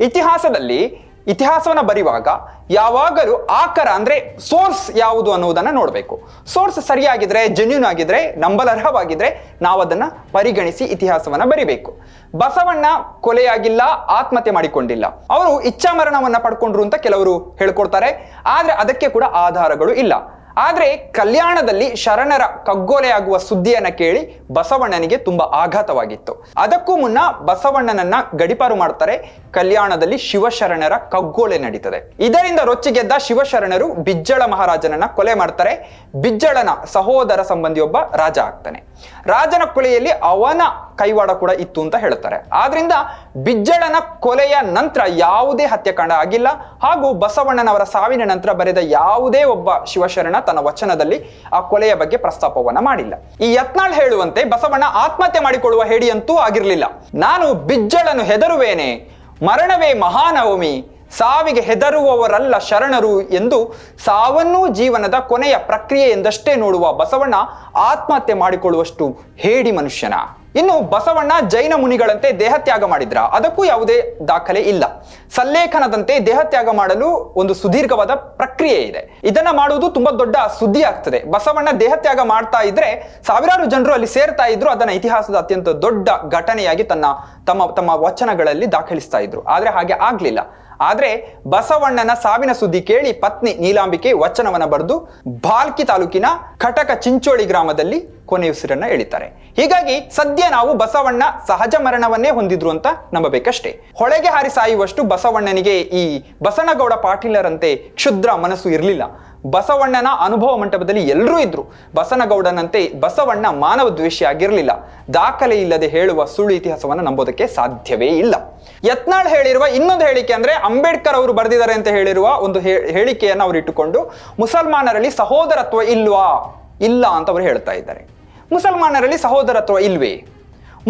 Speaker 1: ಇತಿಹಾಸದಲ್ಲಿ ಇತಿಹಾಸವನ್ನ ಬರೆಯುವಾಗ ಯಾವಾಗಲೂ ಆಕರ ಅಂದ್ರೆ ಸೋರ್ಸ್ ಯಾವುದು ಅನ್ನುವುದನ್ನ ನೋಡಬೇಕು. ಸೋರ್ಸ್ ಸರಿಯಾಗಿದ್ರೆ ಜೆನ್ಯೂನ್ ಆಗಿದ್ರೆ, ನಂಬಲರ್ಹವಾಗಿದ್ರೆ ನಾವು ಅದನ್ನ ಪರಿಗಣಿಸಿ ಇತಿಹಾಸವನ್ನ ಬರಿಬೇಕು. ಬಸವಣ್ಣ ಕೊಲೆಯಾಗಿಲ್ಲ, ಆತ್ಮಹತ್ಯೆ ಮಾಡಿಕೊಂಡಿಲ್ಲ. ಅವರು ಇಚ್ಛಾ ಮರಣವನ್ನ ಪಡ್ಕೊಂಡ್ರು ಅಂತ ಕೆಲವರು ಹೇಳ್ಕೊಡ್ತಾರೆ. ಆದ್ರೆ ಅದಕ್ಕೆ ಕೂಡ ಆಧಾರಗಳು ಇಲ್ಲ. ಆದ್ರೆ ಕಲ್ಯಾಣದಲ್ಲಿ ಶರಣರ ಕಗ್ಗೊಲೆಯಾಗುವ ಸುದ್ದಿಯನ್ನ ಕೇಳಿ ಬಸವಣ್ಣನಿಗೆ ತುಂಬಾ ಆಘಾತವಾಗಿತ್ತು. ಅದಕ್ಕೂ ಮುನ್ನ ಬಸವಣ್ಣನನ್ನ ಗಡಿಪಾರು ಮಾಡ್ತಾರೆ. ಕಲ್ಯಾಣದಲ್ಲಿ ಶಿವಶರಣರ ಕಗ್ಗೊಲೆ ನಡೀತದೆ. ಇದರಿಂದ ರೊಚ್ಚಿಗೆದ್ದ ಶಿವಶರಣರು ಬಿಜ್ಜಳ ಮಹಾರಾಜನನ್ನ ಕೊಲೆ ಮಾಡ್ತಾರೆ. ಬಿಜ್ಜಳನ ಸಹೋದರ ಸಂಬಂಧಿಯೊಬ್ಬ ರಾಜ ಆಗ್ತಾನೆ. ರಾಜನ ಕೊಲೆಯಲ್ಲಿ ಅವನ ಕೈವಾಡ ಕೂಡ ಇತ್ತು ಅಂತ ಹೇಳ್ತಾರೆ. ಆದ್ರಿಂದ ಬಿಜ್ಜಳನ ಕೊಲೆಯ ನಂತರ ಯಾವುದೇ ಹತ್ಯಾಕಾಂಡ ಆಗಿಲ್ಲ. ಹಾಗೂ ಬಸವಣ್ಣನವರ ಸಾವಿನ ನಂತರ ಬರೆದ ಯಾವುದೇ ಒಬ್ಬ ಶಿವಶರಣ ತನ್ನ ವಚನದಲ್ಲಿ ಆ ಕೊಲೆಯ ಬಗ್ಗೆ ಪ್ರಸ್ತಾಪವನ್ನ ಮಾಡಿಲ್ಲ. ಈ ಯತ್ನಾಳ್ ಹೇಳುವಂತೆ ಬಸವಣ್ಣ ಆತ್ಮಹತ್ಯೆ ಮಾಡಿಕೊಳ್ಳುವ ಹೇಡಿಯಂತೂ ಆಗಿರಲಿಲ್ಲ. ನಾನು ಬಿಜ್ಜಳನ್ನು ಹೆದರುವೇನೆ, ಮರಣವೇ ಮಹಾನವಮಿ, ಸಾವಿಗೆ ಹೆದರುವವರಲ್ಲ ಶರಣರು ಎಂದು ಸಾವನ್ನೂ ಜೀವನದ ಕೊನೆಯ ಪ್ರಕ್ರಿಯೆ ಎಂದಷ್ಟೇ ನೋಡುವ ಬಸವಣ್ಣ ಆತ್ಮಹತ್ಯೆ ಮಾಡಿಕೊಳ್ಳುವಷ್ಟು ಹೇಡಿ ಮನುಷ್ಯನ. ಇನ್ನು ಬಸವಣ್ಣ ಜೈನ ಮುನಿಗಳಂತೆ ದೇಹತ್ಯಾಗ ಮಾಡಿದ್ರ? ಅದಕ್ಕೂ ಯಾವುದೇ ದಾಖಲೆ ಇಲ್ಲ. ಸಲ್ಲೇಖನದಂತೆ ದೇಹತ್ಯಾಗ ಮಾಡಲು ಒಂದು ಸುದೀರ್ಘವಾದ ಪ್ರಕ್ರಿಯೆ ಇದೆ. ಇದನ್ನ ಮಾಡುವುದು ತುಂಬಾ ದೊಡ್ಡ ಸುದ್ದಿ ಆಗ್ತದೆ. ಬಸವಣ್ಣ ದೇಹತ್ಯಾಗ ಮಾಡ್ತಾ ಇದ್ರೆ ಸಾವಿರಾರು ಜನರು ಅಲ್ಲಿ ಸೇರ್ತಾ ಇದ್ರು, ಅದನ್ನ ಇತಿಹಾಸದ ಅತ್ಯಂತ ದೊಡ್ಡ ಘಟನೆಯಾಗಿ ತನ್ನ ತಮ್ಮ ತಮ್ಮ ವಚನಗಳಲ್ಲಿ ದಾಖಲಿಸ್ತಾ ಇದ್ರು. ಆದ್ರೆ ಹಾಗೆ ಆಗ್ಲಿಲ್ಲ. ಆದ್ರೆ ಬಸವಣ್ಣನ ಸಾವಿನ ಸುದ್ದಿ ಕೇಳಿ ಪತ್ನಿ ನೀಲಾಂಬಿಕೆ ವಚನವನ್ನ ಬರೆದು ಬಾಲ್ಕಿ ತಾಲೂಕಿನ ಕಟಕ ಚಿಂಚೋಳಿ ಗ್ರಾಮದಲ್ಲಿ ಕೊನೆಯುಸಿರನ್ನ ಎಳಿತಾರೆ. ಹೀಗಾಗಿ ಸದ್ಯ ನಾವು ಬಸವಣ್ಣ ಸಹಜ ಮರಣವನ್ನೇ ಹೊಂದಿದ್ರು ಅಂತ ನಂಬಬೇಕಷ್ಟೇ. ಹೊಳೆಗೆ ಹಾರಿ ಸಾಯುವಷ್ಟು ಬಸವಣ್ಣನಿಗೆ ಈ ಬಸನಗೌಡ ಪಾಟೀಲರಂತೆ ಕ್ಷುದ್ರ ಮನಸ್ಸು ಇರಲಿಲ್ಲ. ಬಸವಣ್ಣನ ಅನುಭವ ಮಂಟಪದಲ್ಲಿ ಎಲ್ಲರೂ ಇದ್ರು. ಬಸನಗೌಡನಂತೆ ಬಸವಣ್ಣ ಮಾನವ ದ್ವೇಷಿ ಆಗಿರಲಿಲ್ಲ. ದಾಖಲೆ ಇಲ್ಲದೆ ಹೇಳುವ ಸುಳ್ಳು ಇತಿಹಾಸವನ್ನು ನಂಬೋದಕ್ಕೆ ಸಾಧ್ಯವೇ ಇಲ್ಲ. ಯತ್ನಾಳ್ ಹೇಳಿರುವ ಇನ್ನೊಂದು ಹೇಳಿಕೆ ಅಂದ್ರೆ ಅಂಬೇಡ್ಕರ್ ಅವರು ಬರೆದಿದ್ದಾರೆ ಅಂತ ಹೇಳಿರುವ ಒಂದು ಹೇಳಿಕೆಯನ್ನು ಅವರು ಇಟ್ಟುಕೊಂಡು, ಮುಸಲ್ಮಾನರಲ್ಲಿ ಸಹೋದರತ್ವ ಇಲ್ವಾ? ಇಲ್ಲ ಅಂತ ಅವರು ಹೇಳ್ತಾ ಇದ್ದಾರೆ. ಮುಸಲ್ಮಾನರಲ್ಲಿ ಸಹೋದರತ್ವ ಇಲ್ವೇ?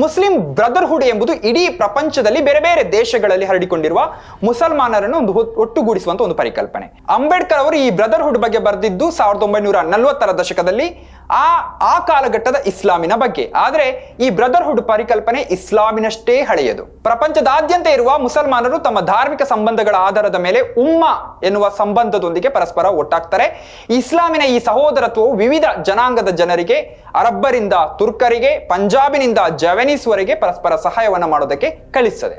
Speaker 1: ಮುಸ್ಲಿಂ ಬ್ರದರ್ಹುಡ್ ಎಂಬುದು ಇಡೀ ಪ್ರಪಂಚದಲ್ಲಿ ಬೇರೆ ಬೇರೆ ದೇಶಗಳಲ್ಲಿ ಹರಡಿಕೊಂಡಿರುವ ಮುಸಲ್ಮಾನರನ್ನು ಒಂದು ಒಟ್ಟುಗೂಡಿಸುವಂತ ಒಂದು ಪರಿಕಲ್ಪನೆ. ಅಂಬೇಡ್ಕರ್ ಅವರು ಈ ಬ್ರದರ್ಹುಡ್ ಬಗ್ಗೆ ಬರೆದಿದ್ದು ಸಾವಿರದ ಒಂಬೈನೂರ ನಲವತ್ತರ ದಶಕದಲ್ಲಿ ಆ ಆ ಕಾಲಘಟ್ಟದ ಇಸ್ಲಾಮಿನ ಬಗ್ಗೆ. ಆದರೆ ಈ ಬ್ರದರ್ಹುಡ್ ಪರಿಕಲ್ಪನೆ ಇಸ್ಲಾಮಿನಷ್ಟೇ ಹಳೆಯದು. ಪ್ರಪಂಚದಾದ್ಯಂತ ಇರುವ ಮುಸಲ್ಮಾನರು ತಮ್ಮ ಧಾರ್ಮಿಕ ಸಂಬಂಧಗಳ ಆಧಾರದ ಮೇಲೆ ಉಮ್ಮ ಎನ್ನುವ ಸಂಬಂಧದೊಂದಿಗೆ ಪರಸ್ಪರ ಒಟ್ಟಾಗ್ತಾರೆ. ಇಸ್ಲಾಮಿನ ಈ ಸಹೋದರತ್ವವು ವಿವಿಧ ಜನಾಂಗದ ಜನರಿಗೆ, ಅರಬ್ಬರಿಂದ ತುರ್ಕರಿಗೆ, ಪಂಜಾಬಿನಿಂದ ಜವೆನೀಸ್ವರೆಗೆ ಪರಸ್ಪರ ಸಹಾಯವನ್ನು ಮಾಡೋದಕ್ಕೆ ಕಲಿಸ್ತದೆ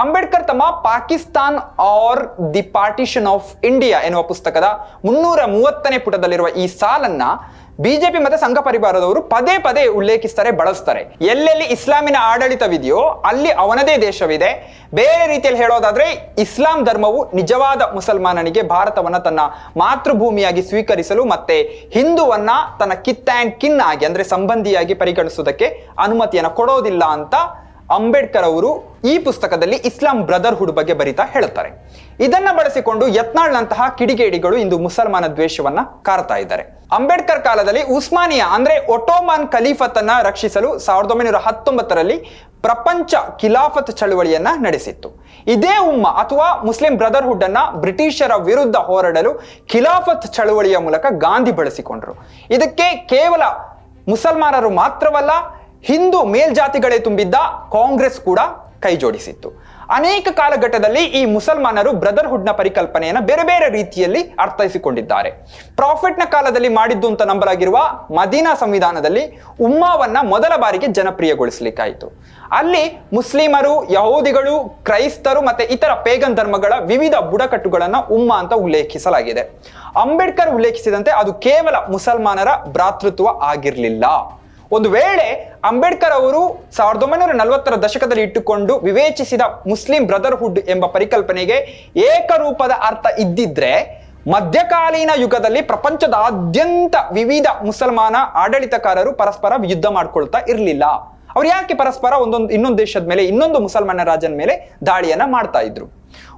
Speaker 1: ಅಂಬೇಡ್ಕರ್ ತಮ್ಮ Pakistan or the partition of India ಎನ್ನುವ ಪುಸ್ತಕದ ಮುನ್ನೂರ ಮೂವತ್ತನೇ ಪುಟದಲ್ಲಿರುವ ಈ ಸಾಲನ್ನ ಬಿಜೆಪಿ ಮತ್ತೆ ಸಂಘ ಪರಿವಾರದವರು ಪದೇ ಪದೇ ಉಲ್ಲೇಖಿಸ್ತಾರೆ, ಬಳಸ್ತಾರೆ. ಎಲ್ಲೆಲ್ಲಿ ಇಸ್ಲಾಮಿನ ಆಡಳಿತವಿದೆಯೋ ಅಲ್ಲಿ ಅವನದೇ ದೇಶವಿದೆ. ಬೇರೆ ರೀತಿಯಲ್ಲಿ ಹೇಳೋದಾದ್ರೆ ಇಸ್ಲಾಂ ಧರ್ಮವು ನಿಜವಾದ ಮುಸಲ್ಮಾನನಿಗೆ ಭಾರತವನ್ನ ತನ್ನ ಮಾತೃಭೂಮಿಯಾಗಿ ಸ್ವೀಕರಿಸಲು ಮತ್ತೆ ಹಿಂದುವನ್ನ ತನ್ನ ಕಿತ್ ಆ್ಯಂಡ್ ಕಿನ್ ಆಗಿ, ಅಂದ್ರೆ ಸಂಬಂಧಿಯಾಗಿ ಪರಿಗಣಿಸುವುದಕ್ಕೆ ಅನುಮತಿಯನ್ನು ಕೊಡೋದಿಲ್ಲ ಅಂತ ಅಂಬೇಡ್ಕರ್ ಅವರು ಈ ಪುಸ್ತಕದಲ್ಲಿ ಇಸ್ಲಾಂ ಬ್ರದರ್ಹುಡ್ ಬಗ್ಗೆ ಬರಿತಾ ಹೇಳುತ್ತಾರೆ. ಇದನ್ನ ಬಳಸಿಕೊಂಡು ಯತ್ನಾಳ್ನಂತಹ ಕಿಡಿಗೇಡಿಗಳು ಇಂದು ಮುಸಲ್ಮಾನ ದ್ವೇಷವನ್ನ ಕಾರ್ತಾ ಇದ್ದಾರೆ. ಅಂಬೇಡ್ಕರ್ ಕಾಲದಲ್ಲಿ ಉಸ್ಮಾನಿಯಾ, ಅಂದ್ರೆ ಒಟೋಮನ್ ಖಲೀಫತನ್ನ ರಕ್ಷಿಸಲು ಸಾವಿರದ ಒಂಬೈನೂರ ಹತ್ತೊಂಬತ್ತರಲ್ಲಿ ಪ್ರಪಂಚ ಖಿಲಾಫತ್ ಚಳುವಳಿಯನ್ನ ನಡೆಸಿತ್ತು. ಇದೇ ಉಮ್ಮ ಅಥವಾ ಮುಸ್ಲಿಂ ಬ್ರದರ್ಹುಡ್ ಅನ್ನ ಬ್ರಿಟಿಷರ ವಿರುದ್ಧ ಹೋರಾಡಲು ಖಿಲಾಫತ್ ಚಳುವಳಿಯ ಮೂಲಕ ಗಾಂಧಿ ಬಳಸಿಕೊಂಡರು. ಇದಕ್ಕೆ ಕೇವಲ ಮುಸಲ್ಮಾನರು ಮಾತ್ರವಲ್ಲ ಹಿಂದೂ ಮೇಲ್ಜಾತಿಗಳೇ ತುಂಬಿದ್ದ ಕಾಂಗ್ರೆಸ್ ಕೂಡ ಕೈಜೋಡಿಸಿತ್ತು ಅನೇಕ ಕಾಲಘಟ್ಟದಲ್ಲಿ ಈ ಮುಸಲ್ಮಾನರು ಬ್ರದರ್ಹುಡ್ನ ಪರಿಕಲ್ಪನೆಯನ್ನು ಬೇರೆ ಬೇರೆ ರೀತಿಯಲ್ಲಿ ಅರ್ಥೈಸಿಕೊಂಡಿದ್ದಾರೆ. ಪ್ರಾಫಿಟ್ನ ಕಾಲದಲ್ಲಿ ಮಾಡಿದ್ದು ಅಂತ ನಂಬಲಾಗಿರುವ ಮದೀನಾ ಸಂವಿಧಾನದಲ್ಲಿ ಉಮ್ಮಾವನ್ನ ಮೊದಲ ಬಾರಿಗೆ ಜನಪ್ರಿಯಗೊಳಿಸಲಿಕ್ಕಾಯಿತು. ಅಲ್ಲಿ ಮುಸ್ಲಿಮರು, ಯಹೂದಿಗಳು, ಕ್ರೈಸ್ತರು ಮತ್ತೆ ಇತರ ಪೇಗನ್ ಧರ್ಮಗಳ ವಿವಿಧ ಬುಡಕಟ್ಟುಗಳನ್ನು ಉಮ್ಮ ಅಂತ ಉಲ್ಲೇಖಿಸಲಾಗಿದೆ. ಅಂಬೇಡ್ಕರ್ ಉಲ್ಲೇಖಿಸಿದಂತೆ ಅದು ಕೇವಲ ಮುಸಲ್ಮಾನರ ಭ್ರಾತೃತ್ವ ಆಗಿರಲಿಲ್ಲ. ಒಂದು ವೇಳೆ ಅಂಬೇಡ್ಕರ್ ಅವರು ಸಾವಿರದ ಒಂಬೈನೂರ ನಲವತ್ತರ ದಶಕದಲ್ಲಿ ಇಟ್ಟುಕೊಂಡು ವಿವೇಚಿಸಿದ ಮುಸ್ಲಿಂ ಬ್ರದರ್ಹುಡ್ ಎಂಬ ಪರಿಕಲ್ಪನೆಗೆ ಏಕರೂಪದ ಅರ್ಥ ಇದ್ದಿದ್ರೆ ಮಧ್ಯಕಾಲೀನ ಯುಗದಲ್ಲಿ ಪ್ರಪಂಚದಾದ್ಯಂತ ವಿವಿಧ ಮುಸಲ್ಮಾನ ಆಡಳಿತಕಾರರು ಪರಸ್ಪರ ಯುದ್ಧ ಮಾಡ್ಕೊಳ್ತಾ ಇರಲಿಲ್ಲ. ಅವ್ರು ಯಾಕೆ ಪರಸ್ಪರ ಒಂದೊಂದು ಇನ್ನೊಂದು ದೇಶದ ಮೇಲೆ ಇನ್ನೊಂದು ಮುಸಲ್ಮಾನ ರಾಜನ ಮೇಲೆ ದಾಳಿಯನ್ನ ಮಾಡ್ತಾ ಇದ್ರು?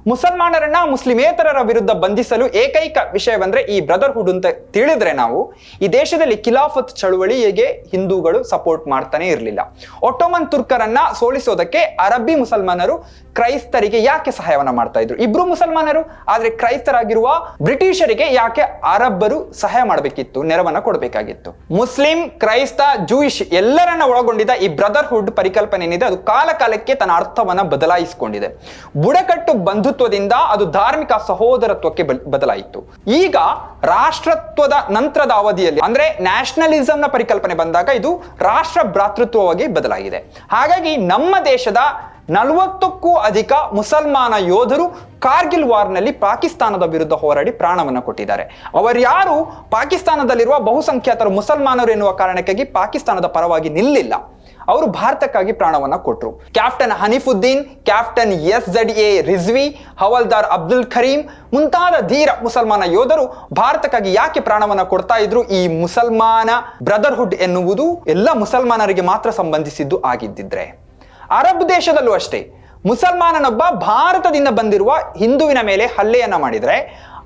Speaker 1: ಮುಸಲ್ಮಾನರನ್ನ ಮುಸ್ಲಿಮೇತರರ ವಿರುದ್ಧ ಬಂಧಿಸಲು ಏಕೈಕ ವಿಷಯವೆಂದ್ರೆ ಈ ಬ್ರದರ್ಹುಡ್ ಅಂತ ತಿಳಿದ್ರೆ ನಾವು, ಈ ದೇಶದಲ್ಲಿ ಖಿಲಾಫತ್ ಚಳುವಳಿಗೆ ಹಿಂದೂಗಳು ಸಪೋರ್ಟ್ ಮಾಡ್ತಾನೆ ಇರಲಿಲ್ಲ. ಒಟ್ಟೋಮನ್ ತುರ್ಕರನ್ನ ಸೋಲಿಸೋದಕ್ಕೆ ಅರಬ್ಬಿ ಮುಸಲ್ಮಾನರು ಕ್ರೈಸ್ತರಿಗೆ ಯಾಕೆ ಸಹಾಯವನ್ನ ಮಾಡ್ತಾ ಇದ್ರು? ಇಬ್ರು ಮುಸಲ್ಮಾನರು, ಆದ್ರೆ ಕ್ರೈಸ್ತರಾಗಿರುವ ಬ್ರಿಟಿಷರಿಗೆ ಯಾಕೆ ಅರಬ್ಬರು ಸಹಾಯ ಮಾಡಬೇಕಿತ್ತು, ನೆರವನ್ನ ಕೊಡಬೇಕಾಗಿತ್ತು? ಮುಸ್ಲಿಂ, ಕ್ರೈಸ್ತ ಜೂಯಿಷ್ ಎಲ್ಲರನ್ನ ಒಳಗೊಂಡಿದ್ದ ಈ ಬ್ರದರ್ಹುಡ್ ಪರಿಕಲ್ಪನೆ ಏನಿದೆ, ಅದು ಕಾಲ ಕಾಲಕ್ಕೆ ತನ್ನ ಅರ್ಥವನ್ನ ಬದಲಾಯಿಸಿಕೊಂಡಿದೆ. ಬುಡಕಟ್ಟು ಬಂಧುತ್ವದಿಂದ ಅದು ಧಾರ್ಮಿಕ ಸಹೋದರತ್ವಕ್ಕೆ ಬದಲಾಯಿತು. ಈಗ ರಾಷ್ಟ್ರತ್ವದ ನಂತರದ ಅವಧಿಯಲ್ಲಿ, ಅಂದ್ರೆ ನ್ಯಾಷನಲಿಸಂನ ಪರಿಕಲ್ಪನೆ ಬಂದಾಗ ಇದು ರಾಷ್ಟ್ರ ಭ್ರಾತೃತ್ವವಾಗಿ ಬದಲಾಗಿದೆ. ಹಾಗಾಗಿ ನಮ್ಮ ದೇಶದ ನಲವತ್ತಕ್ಕೂ ಅಧಿಕ ಮುಸಲ್ಮಾನ ಯೋಧರು ಕಾರ್ಗಿಲ್ ವಾರ್ನಲ್ಲಿ ಪಾಕಿಸ್ತಾನದ ವಿರುದ್ಧ ಹೋರಾಡಿ ಪ್ರಾಣವನ್ನು ಕೊಟ್ಟಿದ್ದಾರೆ. ಅವರ್ಯಾರು ಪಾಕಿಸ್ತಾನದಲ್ಲಿರುವ ಬಹುಸಂಖ್ಯಾತರು ಮುಸಲ್ಮಾನರು ಎನ್ನುವ ಕಾರಣಕ್ಕಾಗಿ ಪಾಕಿಸ್ತಾನದ ಪರವಾಗಿ ನಿಲ್ಲಿಲ್ಲ. ಅವರು ಭಾರತಕ್ಕಾಗಿ ಪ್ರಾಣವನ್ನ ಕೊಟ್ಟರು captain Haneefuddin, captain S Z A Rizvi, Havildar Abdul Kareem ಮುಂತಾದ ಧೀರ ಮುಸಲ್ಮಾನ ಯೋಧರು ಭಾರತಕ್ಕಾಗಿ ಯಾಕೆ ಪ್ರಾಣವನ್ನ ಕೊಡ್ತಾ ಇದ್ರು? ಈ ಮುಸಲ್ಮಾನ ಬ್ರದರ್ಹುಡ್ ಎನ್ನುವುದು ಎಲ್ಲ ಮುಸಲ್ಮಾನರಿಗೆ ಮಾತ್ರ ಸಂಬಂಧಿಸಿದ್ದು ಆಗಿದ್ದಿದ್ರೆ. ಅರಬ್ ದೇಶದಲ್ಲೂ ಅಷ್ಟೇ, ಮುಸಲ್ಮಾನನೊಬ್ಬ ಭಾರತದಿಂದ ಬಂದಿರುವ ಹಿಂದುವಿನ ಮೇಲೆ ಹಲ್ಲೆಯನ್ನ ಮಾಡಿದರೆ,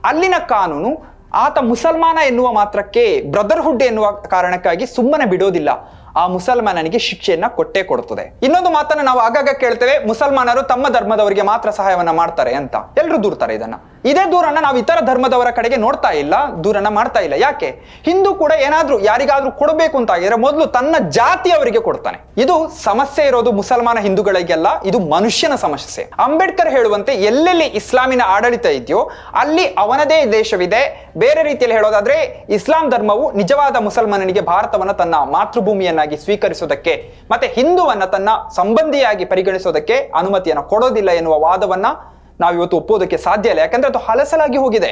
Speaker 1: ಅಲ್ಲಿನ ಕಾನೂನು ಆತ ಮುಸಲ್ಮಾನ ಎನ್ನುವ ಮಾತ್ರಕ್ಕೆ ಬ್ರದರ್ಹುಡ್ ಎನ್ನುವ ಕಾರಣಕ್ಕಾಗಿ ಸುಮ್ಮನೆ ಬಿಡೋದಿಲ್ಲ. ಆ ಮುಸಲ್ಮಾನನಿಗೆ ಶಿಕ್ಷೆಯನ್ನ ಕೊಟ್ಟೇ ಕೊಡುತ್ತದೆ ಇನ್ನೊಂದು ಮಾತನ್ನ ನಾವು ಆಗಾಗ ಕೇಳ್ತೇವೆ, ಮುಸಲ್ಮಾನರು ತಮ್ಮ ಧರ್ಮದವರಿಗೆ ಮಾತ್ರ ಸಹಾಯವನ್ನ ಮಾಡ್ತಾರೆ ಅಂತ. ಎಲ್ಲರೂ ದೂರ್ತಾರೆ ಇದನ್ನ. ಇದೇ ದೂರನ್ನ ನಾವು ಇತರ ಧರ್ಮದವರ ಕಡೆಗೆ ನೋಡ್ತಾ ಇಲ್ಲ, ದೂರನ್ನ ಮಾಡ್ತಾ ಇಲ್ಲ. ಯಾಕೆ? ಹಿಂದೂ ಕೂಡ ಏನಾದ್ರೂ ಯಾರಿಗಾದ್ರೂ ಕೊಡಬೇಕು ಅಂತ ಆಗಿದ್ರೆ ಮೊದಲು ತನ್ನ ಜಾತಿಯವರಿಗೆ ಕೊಡ್ತಾನೆ. ಇದು ಸಮಸ್ಯೆ ಇರೋದು ಮುಸಲ್ಮಾನ ಹಿಂದೂಗಳಿಗೆಲ್ಲ, ಇದು ಮನುಷ್ಯನ ಸಮಸ್ಯೆ. ಅಂಬೇಡ್ಕರ್ ಹೇಳುವಂತೆ ಎಲ್ಲೆಲ್ಲಿ ಇಸ್ಲಾಮಿನ ಆಡಳಿತ ಇದೆಯೋ ಅಲ್ಲಿ ಅವನದೇ ದೇಶವಿದೆ. ಬೇರೆ ರೀತಿಯಲ್ಲಿ ಹೇಳೋದಾದ್ರೆ, ಇಸ್ಲಾಂ ಧರ್ಮವು ನಿಜವಾದ ಮುಸಲ್ಮಾನನಿಗೆ ಭಾರತವನ್ನ ತನ್ನ ಮಾತೃಭೂಮಿಯನ್ನಾಗಿ ಸ್ವೀಕರಿಸೋದಕ್ಕೆ ಮತ್ತೆ ಹಿಂದುವನ್ನ ತನ್ನ ಸಂಬಂಧಿಯಾಗಿ ಪರಿಗಣಿಸೋದಕ್ಕೆ ಅನುಮತಿಯನ್ನು ಕೊಡೋದಿಲ್ಲ ಎನ್ನುವ ವಾದವನ್ನ ನಾವು ಇವತ್ತು ಒಪ್ಪೋದಕ್ಕೆ ಸಾಧ್ಯ ಇಲ್ಲ. ಯಾಕಂದ್ರೆ ಅದು ಹಲಸಲಾಗಿ ಹೋಗಿದೆ.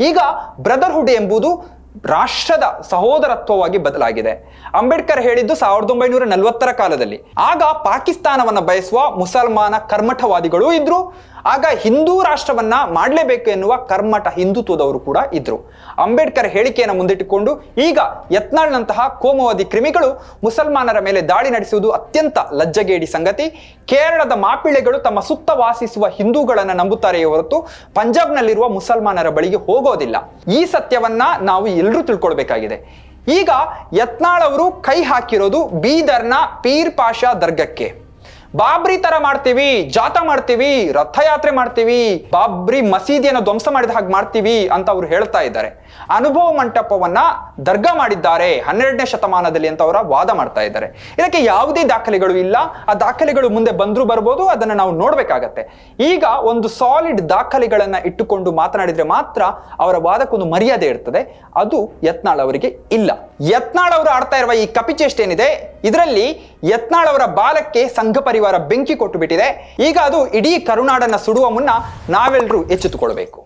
Speaker 1: ಈಗ ಬ್ರದರ್ಹುಡ್ ಎಂಬುದು ರಾಷ್ಟ್ರದ ಸಹೋದರತ್ವವಾಗಿ ಬದಲಾಗಿದೆ. ಅಂಬೇಡ್ಕರ್ ಹೇಳಿದ್ದು ಸಾವಿರದ ಒಂಬೈನೂರ ನಲವತ್ತರ ಕಾಲದಲ್ಲಿ. ಆಗ ಪಾಕಿಸ್ತಾನವನ್ನು ಬಯಸುವ ಮುಸಲ್ಮಾನ ಕರ್ಮಠವಾದಿಗಳು ಇದ್ರು. ಆಗ ಹಿಂದೂ ರಾಷ್ಟ್ರವನ್ನ ಮಾಡಲೇಬೇಕು ಎನ್ನುವ ಕರ್ಮಠ ಹಿಂದುತ್ವದವರು ಕೂಡ ಇದ್ರು. ಅಂಬೇಡ್ಕರ್ ಹೇಳಿಕೆಯನ್ನು ಮುಂದಿಟ್ಟುಕೊಂಡು ಈಗ ಯತ್ನಾಳ್ನಂತಹ ಕೋಮುವಾದಿ ಕ್ರಿಮಿಗಳು ಮುಸಲ್ಮಾನರ ಮೇಲೆ ದಾಳಿ ನಡೆಸುವುದು ಅತ್ಯಂತ ಲಜ್ಜಗೇಡಿ ಸಂಗತಿ. ಕೇರಳದ ಮಾಪಿಳೆಗಳು ತಮ್ಮ ಸುತ್ತ ವಾಸಿಸುವ ಹಿಂದೂಗಳನ್ನು ನಂಬುತ್ತಾರೆಯೇ ಹೊರತು ಪಂಜಾಬ್ನಲ್ಲಿರುವ ಮುಸಲ್ಮಾನರ ಬಳಿಗೆ ಹೋಗೋದಿಲ್ಲ. ಈ ಸತ್ಯವನ್ನ ನಾವು ಎಲ್ಲರೂ ತಿಳ್ಕೊಳ್ಬೇಕಾಗಿದೆ. ಈಗ ಯತ್ನಾಳ್ ಅವರು ಕೈ ಹಾಕಿರೋದು ಬೀದರ್ನ ಪೀರ್ ಪಾಷಾ ದರ್ಗಕ್ಕೆ. ಬಾಬ್ರಿ ತರ ಮಾಡ್ತೀವಿ, ಜಾಥಾ ಮಾಡ್ತೀವಿ, ರಥಯಾತ್ರೆ ಮಾಡ್ತೀವಿ, ಬಾಬ್ರಿ ಮಸೀದಿಯನ್ನು ಧ್ವಂಸ ಮಾಡಿದ ಹಾಗೆ ಮಾಡ್ತೀವಿ ಅಂತ ಅವ್ರು ಹೇಳ್ತಾ ಇದ್ದಾರೆ. ಅನುಭವ ಮಂಟಪವನ್ನ ದರ್ಗಾ ಮಾಡಿದ್ದಾರೆ ಹನ್ನೆರಡನೇ ಶತಮಾನದಲ್ಲಿ ಅಂತ ಅವರ ವಾದ ಮಾಡ್ತಾ ಇದ್ದಾರೆ. ಇದಕ್ಕೆ ಯಾವುದೇ ದಾಖಲೆಗಳು ಇಲ್ಲ. ಆ ದಾಖಲೆಗಳು ಮುಂದೆ ಬಂದ್ರು ಬರ್ಬೋದು, ಅದನ್ನ ನಾವು ನೋಡ್ಬೇಕಾಗತ್ತೆ. ಈಗ ಒಂದು ಸಾಲಿಡ್ ದಾಖಲೆಗಳನ್ನ ಇಟ್ಟುಕೊಂಡು ಮಾತನಾಡಿದ್ರೆ ಮಾತ್ರ ಅವರ ವಾದಕ್ಕೊಂದು ಮರ್ಯಾದೆ ಇರ್ತದೆ. ಅದು ಯತ್ನಾಳ್ ಅವರಿಗೆ ಇಲ್ಲ. ಯತ್ನಾಳ್ ಅವರು ಆಡ್ತಾ ಇರುವ ಈ ಕಪಿಚೇಷ್ಟೇನಿದೆ ಇದರಲ್ಲಿ ಯತ್ನಾಳ್ ಅವರ ಬಾಲಕ್ಕೆ ಸಂಘ ಪರಿವಾರ ಬೆಂಕಿ ಕೊಟ್ಟು ಬಿಟ್ಟಿದೆ. ಈಗ ಅದು ಇಡೀ ಕರುನಾಡನ್ನ ಸುಡುವ ಮುನ್ನ ನಾವೆಲ್ಲರೂ ಎಚ್ಚೆತ್ತುಕೊಳ್ಬೇಕು.